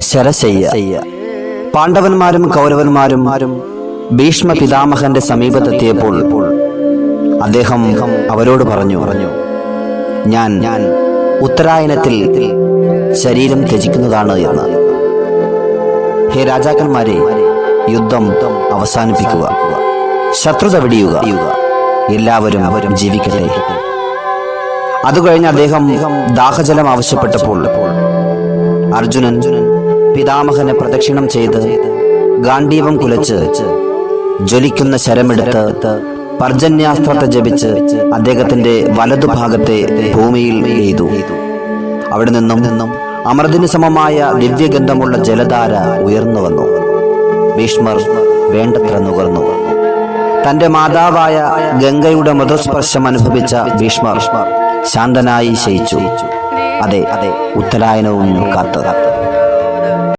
ശരശയ്യ പാണ്ഡവന്മാരും കൗരവന്മാരും ഭീഷ്മ പിതാമഹന്റെ സമീപത്തെത്തിയപ്പോൾ അദ്ദേഹം അവരോട് പറഞ്ഞു പറഞ്ഞു ഞാൻ ഞാൻ ഉത്തരായനത്തിൽ ശരീരം ത്യജിക്കുന്നതാണ് എന്ന്. ഹേ രാജാക്കന്മാരെ യുദ്ധം അവസാനിപ്പിക്കുക. ശത്രുത വെടിയുക. എല്ലാവരും അവരും ജീവിക്കട്ടെ. അതുകഴിഞ്ഞ് അദ്ദേഹം ദാഹജലം ആവശ്യപ്പെട്ടപ്പോൾ അർജുനൻ പിതാമഹനെ പ്രദക്ഷിണം ചെയ്ത് ഗാന്ധീവം കുലച്ച് ജ്വലിക്കുന്ന ശരമെടുത്ത് പർജന്യാസ്ത്രത്തെ ജപിച്ച് അദ്ദേഹത്തിന്റെ വലതുഭാഗത്തെ ഭൂമിയിൽ എയ്തു. അവിടെ നിന്നും നിന്നും അമൃതിന് സമമായ ദിവ്യഗന്ധമുള്ള ജലധാര ഉയർന്നു വന്നു. ഭീഷ്മർ വേണ്ടത്ര നുകർന്നു. തന്റെ മാതാവായ ഗംഗയുടെ മൃദുസ്പർശം അനുഭവിച്ച ഭീഷ്മർ ശാന്തനായി ശയിച്ചു. അതെ അതെ ഉത്തരായനവും കാത്ത്.